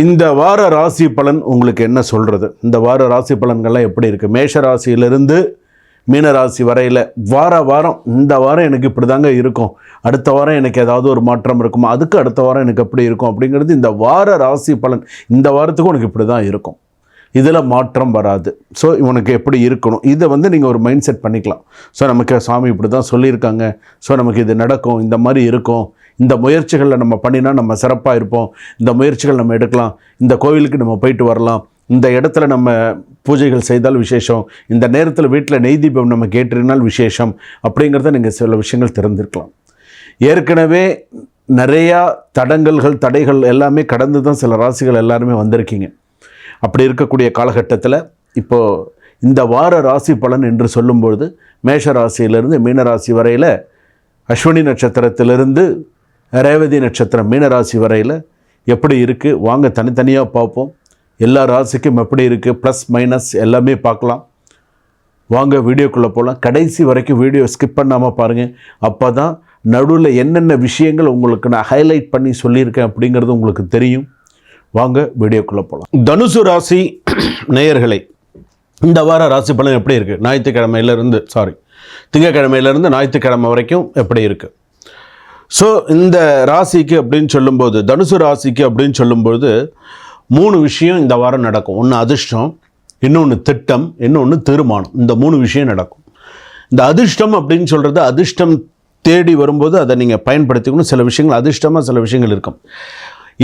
இந்த வார ராசி பலன் உங்களுக்கு என்ன சொல்கிறது இந்த வார ராசி பலன்கள்லாம் எப்படி இருக்குது மேஷ ராசியிலிருந்து மீன ராசி வரையில் வார வாரம் இந்த வாரம் எனக்கு இப்படி தாங்க இருக்கும். அடுத்த வாரம் எனக்கு ஏதாவது ஒரு மாற்றம் இருக்குமா? அதுக்கு அடுத்த வாரம் எனக்கு எப்படி இருக்கும்? அப்படிங்கிறது இந்த வார ராசி பலன் இந்த வாரத்துக்கும் உனக்கு இப்படி தான் இருக்கும். இதில் மாற்றம் வராது. ஸோ இவனுக்கு எப்படி இருக்கணும்? இதை வந்து நீங்கள் ஒரு மைண்ட் செட் பண்ணிக்கலாம். ஸோ நமக்கு சாமி இப்படி தான் சொல்லியிருக்காங்க. ஸோ நமக்கு இது நடக்கும் இந்த மாதிரி இருக்கும். இந்த முயற்சிகளில் நம்ம பண்ணினா நம்ம சிறப்பாக இருப்போம். இந்த முயற்சிகள் நம்ம எடுக்கலாம். இந்த கோவிலுக்கு நம்ம போயிட்டு வரலாம். இந்த இடத்துல நம்ம பூஜைகள் செய்தால் விசேஷம். இந்த நேரத்தில் வீட்டில் நெய் தீபம் நம்ம கேட்டிருந்தால் விசேஷம். அப்படிங்கிறத நீங்கள் சில விஷயங்கள் தெரிந்திருக்கலாம். ஏற்கனவே நிறையா தடங்கல்கள் தடைகள் எல்லாமே கடந்து தான் சில ராசிகள் எல்லாருமே வந்திருக்கீங்க. அப்படி இருக்கக்கூடிய காலகட்டத்தில் இப்போது இந்த வார ராசி பலன் என்று சொல்லும்பொழுது மேஷ ராசியிலிருந்து மீன ராசி வரையில் அஸ்வினி நட்சத்திரத்திலிருந்து ரேவதி நட்சத்திரம் மீனராசி வரையில் எப்படி இருக்குது வாங்க தனித்தனியாக பார்ப்போம். எல்லா ராசிக்கும் எப்படி இருக்குது ப்ளஸ் மைனஸ் எல்லாமே பார்க்கலாம். வாங்க வீடியோக்குள்ளே போகலாம் கடைசி வரைக்கும் வீடியோ ஸ்கிப் பண்ணாமல் பாருங்கள் அப்போ தான் நடுவில் என்னென்ன விஷயங்கள் உங்களுக்கு நான் ஹைலைட் பண்ணி சொல்லியிருக்கேன் அப்படிங்கிறது உங்களுக்கு தெரியும். வாங்க வீடியோக்குள்ளே போகலாம் தனுசு ராசி நேயர்களை இந்த வார ராசி பலன் எப்படி இருக்குது ஞாயிற்றுக்கிழமையிலேருந்து சாரி திங்கக்கிழமையிலேருந்து ஞாயிற்றுக்கிழமை வரைக்கும் எப்படி இருக்குது ஸோ இந்த ராசிக்கு அப்படின்னு சொல்லும்போது தனுசு ராசிக்கு அப்படின்னு சொல்லும்போது மூணு விஷயம் இந்த வாரம் நடக்கும். ஒன்று அதிர்ஷ்டம் இன்னொன்று திட்டம் இன்னொன்று தீர்மானம். இந்த மூணு விஷயம் நடக்கும். இந்த அதிர்ஷ்டம் அப்படின்னு சொல்கிறது அதிர்ஷ்டம் தேடி வரும்போது அதை நீங்கள் பயன்படுத்திக்கணும். சில விஷயங்கள் அதிர்ஷ்டமாக சில விஷயங்கள் இருக்கும்.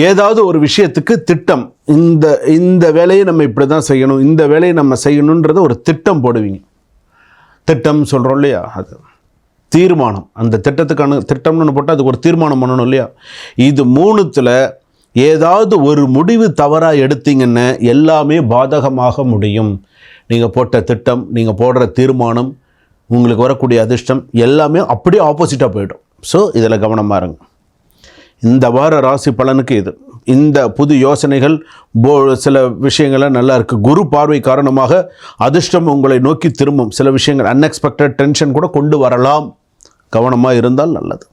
ஏதாவது ஒரு விஷயத்துக்கு திட்டம். இந்த இந்த வேலையை நம்ம இப்படி தான் செய்யணும். இந்த வேலையை நம்ம செய்யணுன்றத ஒரு திட்டம் போடுவீங்க. திட்டம் சொல்கிறோம் இல்லையா? அது. தீர்மானம். அந்த திட்டத்துக்கான திட்டம்னு போட்டால் அதுக்கு ஒரு தீர்மானம் பண்ணணும் இல்லையா? இது மூணுத்தில் ஏதாவது ஒரு முடிவு தவறாக எடுத்தீங்கன்னா எல்லாமே பாதகமாக முடியும். நீங்கள் போட்ட திட்டம் நீங்கள் போடுற தீர்மானம் உங்களுக்கு வரக்கூடிய அதிர்ஷ்டம் எல்லாமே அப்படியே ஆப்போசிட்டாக போயிடும். ஸோ இதில் கவனமாக இருங்க. இந்த வார ராசி பலனுக்கு இது. இந்த புது யோசனைகள் போ சில விஷயங்கள்லாம் நல்லா இருக்குது குரு பார்வை காரணமாக அதிர்ஷ்டம் உங்களை நோக்கி திரும்பும். சில விஷயங்கள் அன்எக்ஸ்பெக்டட் டென்ஷன் கூட கொண்டு வரலாம். கவனமாக இருந்தால் நல்லது.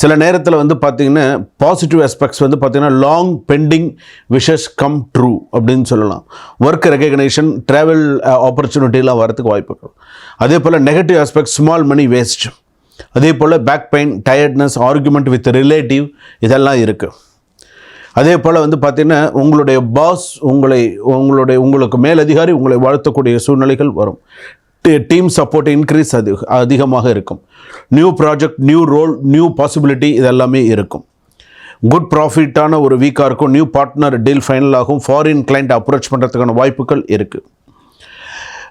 சில நேரத்தில் வந்து பார்த்திங்கன்னா பாசிட்டிவ் ஆஸ்பெக்ட்ஸ் வந்து பார்த்திங்கன்னா long pending wishes come true அப்படின்னு சொல்லலாம். ஒர்க் ரெகக்னேஷன் ட்ராவல் ஆப்பர்ச்சுனிட்டிலாம் வரதுக்கு வாய்ப்புகள். அதே போல் negative aspect small money waste அதே போல் back pain tiredness argument with relative இதெல்லாம் இருக்குது அதே போல் வந்து பார்த்திங்கன்னா உங்களுடைய பாஸ் உங்களை உங்களுடைய உங்களுக்கு மேலதிகாரி உங்களை வாழ்த்தக்கூடிய சூழ்நிலைகள் வரும். டீம் சப்போர்ட் இன்க்ரீஸ் அது அதிகமாக இருக்கும். New project new role new possibility இதெல்லாமே இருக்கும். குட் ப்ராஃபிட்டான ஒரு வீக்காக இருக்கும். நியூ பார்ட்னர் டீல் ஃபைனல் ஆகும். ஃபாரின் கிளைண்ட் அப்ரோச் பண்ணுறதுக்கான வாய்ப்புகள் இருக்குது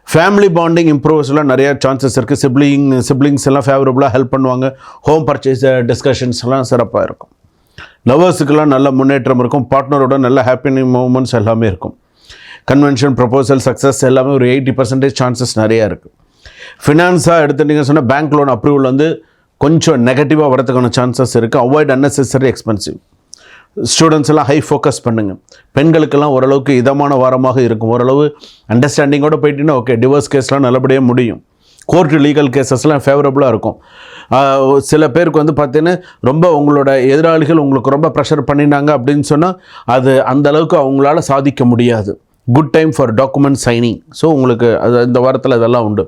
ஃபேமிலி பாண்டிங் இம்ப்ரூவ்ஸ்லாம் நிறைய சான்சஸ் இருக்குது சிப்ளிங் சிப்ளிங்ஸ் எல்லாம் ஃபேவரபுளாக ஹெல்ப் பண்ணுவாங்க. ஹோம் பர்ச்சேஸ் டிஸ்கஷன்ஸ் எல்லாம் சிறப்பாக இருக்கும். லவர்ஸுக்கெல்லாம் நல்ல முன்னேற்றம் இருக்கும். பார்ட்னரோட நல்ல ஹாப்பினி மூமெண்ட்ஸ் எல்லாமே இருக்கும். கன்வென்ஷன் ப்ரொபோசல் சக்ஸஸ் எல்லாமே ஒரு எயிட்டி பர்சன்டேஜ் சான்சஸ் நிறையா இருக்குது ஃபினான்ஸாக எடுத்துட்டிங்க சொன்னால் பேங்க் லோன் அப்ரூவல் வந்து கொஞ்சம் நெகட்டிவாக வரதுக்கான சான்சஸ் இருக்குது அவாய்ட் அன்னெசரி எக்ஸ்பென்சிவ் ஸ்டூடெண்ட்ஸ் எல்லாம் ஹை ஃபோக்கஸ் பண்ணுங்கள் பெண்களுக்கெல்லாம் ஓரளவுக்கு இதமான வாரமாக இருக்கும். ஓரளவு அண்டர்ஸ்டாண்டிங்கோடு போயிட்டீங்கன்னா ஓகே டிவோர்ஸ் கேஸ்லாம் நல்லபடியாக முடியும். கோர்ட் லீகல் கேசஸ்லாம் ஃபேவரபுளாக இருக்கும். சில பேருக்கு வந்து பார்த்தீங்கன்னா ரொம்ப உங்களோட எதிராளிகள் உங்களுக்கு ரொம்ப ப்ரெஷர் பண்ணினாங்க அப்படின்னு சொன்னால் அது அந்த அளவுக்கு அவங்களால சாதிக்க முடியாது. Good time for document signing so உங்களுக்கு அது இந்த வாரத்தில் இதெல்லாம் உண்டு.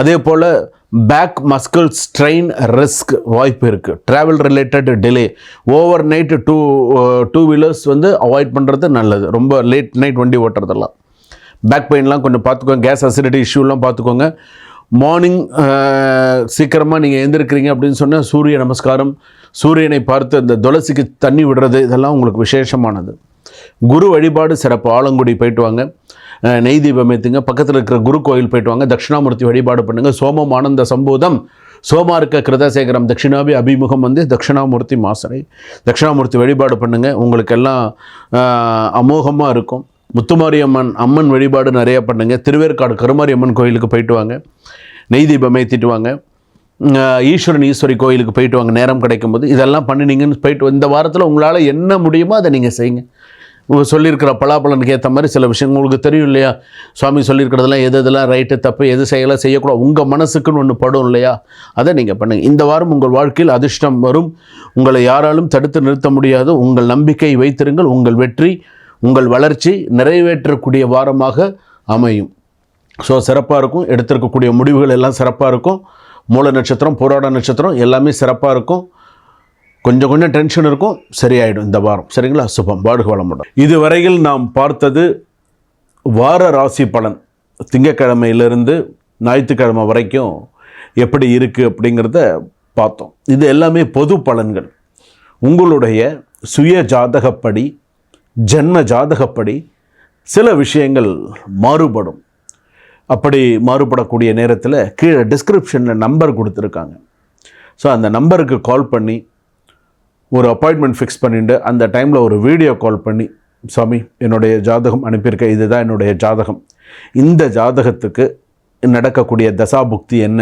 அதே போல் பேக் மஸ்கிள் ஸ்ட்ரெயின் ரிஸ்க் வாய்ப்பு இருக்குது travel related delay overnight two two wheelers வந்து அவாய்ட் பண்ணுறது நல்லது. ரொம்ப லேட் நைட் வண்டி ஓட்டுறதெல்லாம். பேக் பெயின்லாம் கொஞ்சம் பார்த்துக்கோங்க. கேஸ் அசிடிட்டி இஷ்யூலாம் பார்த்துக்கோங்க. மார்னிங் uh, சீக்கிரமாக நீங்கள் எழுந்திருக்கிறீங்க அப்படின்னு சொன்னால் சூரிய நமஸ்காரம் சூரியனை பார்த்து அந்த துளசிக்கு தண்ணி விடுறது இதெல்லாம் உங்களுக்கு விசேஷமானது. குரு வழிபாடு சிறப்பு. ஆலங்குடி போயிட்டு வாங்க. நெய் தீபம் ஏற்றுங்க பக்கத்தில் இருக்கிற குரு கோயில் போயிட்டு வாங்க. தட்சிணாமூர்த்தி வழிபாடு பண்ணுங்கள் சோமம் ஆனந்த சம்போதம். சோமார்க்க கிருதசேகரம். தட்சிணாபி அபிமுகம் வந்து தட்சிணாமூர்த்தி மாசனை தட்சிணாமூர்த்தி வழிபாடு பண்ணுங்கள் உங்களுக்கு எல்லாம் அமோகமாக இருக்கும். முத்துமாரியம்மன் அம்மன் வழிபாடு நிறையா பண்ணுங்கள் திருவேற்காடு கருமாரி அம்மன் கோயிலுக்கு போயிட்டு வாங்க. நெய் தீபம் ஏற்றிட்டு வாங்க. ஈஸ்வரன் ஈஸ்வரி கோயிலுக்கு போயிட்டு வாங்க. நேரம் கிடைக்கும்போது இதெல்லாம் பண்ணினீங்கன்னு போயிட்டு இந்த வாரத்தில் உங்களால் என்ன முடியுமோ அதை நீங்கள் செய்யுங்க. உங்கள் சொல்லியிருக்கிற பலாபலனுக்கு ஏற்ற மாதிரி சில விஷயங்கள் உங்களுக்கு தெரியும் இல்லையா? சுவாமி சொல்லியிருக்கிறதெல்லாம் எது எதெல்லாம் ரைட்டு தப்பு எது செய்யலாம் செய்யக்கூடாது உங்கள் மனசுக்குன்னு ஒன்று படும் இல்லையா? அதை நீங்கள் பண்ணுங்கள் இந்த வாரம் உங்கள் வாழ்க்கையில் அதிர்ஷ்டம் வரும். உங்களை யாராலும் தடுத்து நிறுத்த முடியாது. உங்கள் நம்பிக்கை வைத்திருங்கள். உங்கள் வெற்றி உங்கள் வளர்ச்சி நிறைவேற்றக்கூடிய வாரமாக அமையும். ஸோ சிறப்பாக இருக்கும். எடுத்திருக்கக்கூடிய முடிவுகள் எல்லாம் சிறப்பாக இருக்கும். மூல நட்சத்திரம் போராட நட்சத்திரம் எல்லாமே சிறப்பாக இருக்கும். கொஞ்சம் கொஞ்சம் டென்ஷன் இருக்கும் சரியாயிடும் இந்த வாரம். சரிங்களா? சுபம். வாழ்க வளமுடன் இதுவரையில் நாம் பார்த்தது வார ராசி பலன். திங்கக்கிழமையிலிருந்து ஞாயிற்றுக்கிழமை வரைக்கும் எப்படி இருக்குது அப்படிங்கிறத பார்த்தோம். இது எல்லாமே பொது பலன்கள். உங்களுடைய சுய ஜாதகப்படி ஜென்ம ஜாதகப்படி சில விஷயங்கள் மாறுபடும். அப்படி மாறுபடக்கூடிய நேரத்தில் கீழே டிஸ்கிரிப்ஷனில் நம்பர் கொடுத்துருக்காங்க. ஸோ அந்த நம்பருக்கு கால் பண்ணி ஒரு அப்பாயின்மெண்ட் ஃபிக்ஸ் பண்ணிட்டு அந்த டைமில் ஒரு வீடியோ கால் பண்ணி சாமி என்னுடைய ஜாதகம் அனுப்பியிருக்க இதுதான் என்னுடைய ஜாதகம். இந்த ஜாதகத்துக்கு நடக்கக்கூடிய தசாபுக்தி என்ன?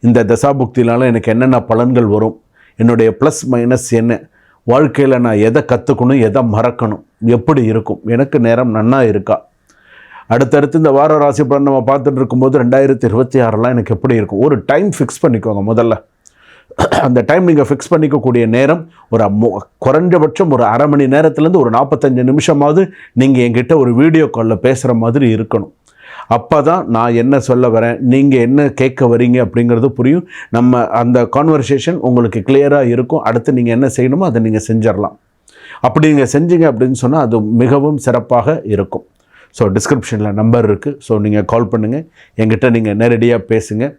இந்த தசாபுக்தினால எனக்கு என்னென்ன பலன்கள் வரும்? என்னுடைய ப்ளஸ் மைனஸ் என்ன? வாழ்க்கையில் நான் எதை கற்றுக்கணும் எதை மறக்கணும்? எப்படி இருக்கும்? எனக்கு நேரம் நன்னா இருக்கா? அடுத்தடுத்து இந்த வார ராசி பலன் நம்ம பார்த்துட்டு இருக்கும்போது ரெண்டாயிரத்தி இருபத்தி ஆறுலாம் எனக்கு எப்படி இருக்கும்? ஒரு டைம் ஃபிக்ஸ் பண்ணிக்கோங்க முதல்ல. அந்த டைம் நீங்கள் ஃபிக்ஸ் பண்ணிக்கக்கூடிய நேரம் ஒரு மு- குறைஞ்சபட்சம் ஒரு அரை மணி நேரத்துலேருந்து ஒரு நாற்பத்தஞ்சு நிமிஷமாவது நீங்கள் என்கிட்ட ஒரு வீடியோ காலில் பேசுகிற மாதிரி இருக்கணும். அப்போ தான் நான் என்ன சொல்ல வரேன் நீங்கள் என்ன கேட்க வரீங்க அப்படிங்கிறது புரியும். நம்ம அந்த கான்வர்சேஷன் உங்களுக்கு கிளியராக இருக்கும். அடுத்து நீங்கள் என்ன செய்யணுமோ அதை நீங்கள் செஞ்சிடலாம். அப்படி நீங்கள் செஞ்சீங்க அப்படின்னு சொன்னால் அது மிகவும் சிறப்பாக இருக்கும். ஸோ டிஸ்கிரிப்ஷனில் நம்பர் இருக்குது ஸோ நீங்கள் கால் பண்ணுங்கள் எங்கிட்ட நீங்கள் நேரடியாக பேசுங்கள்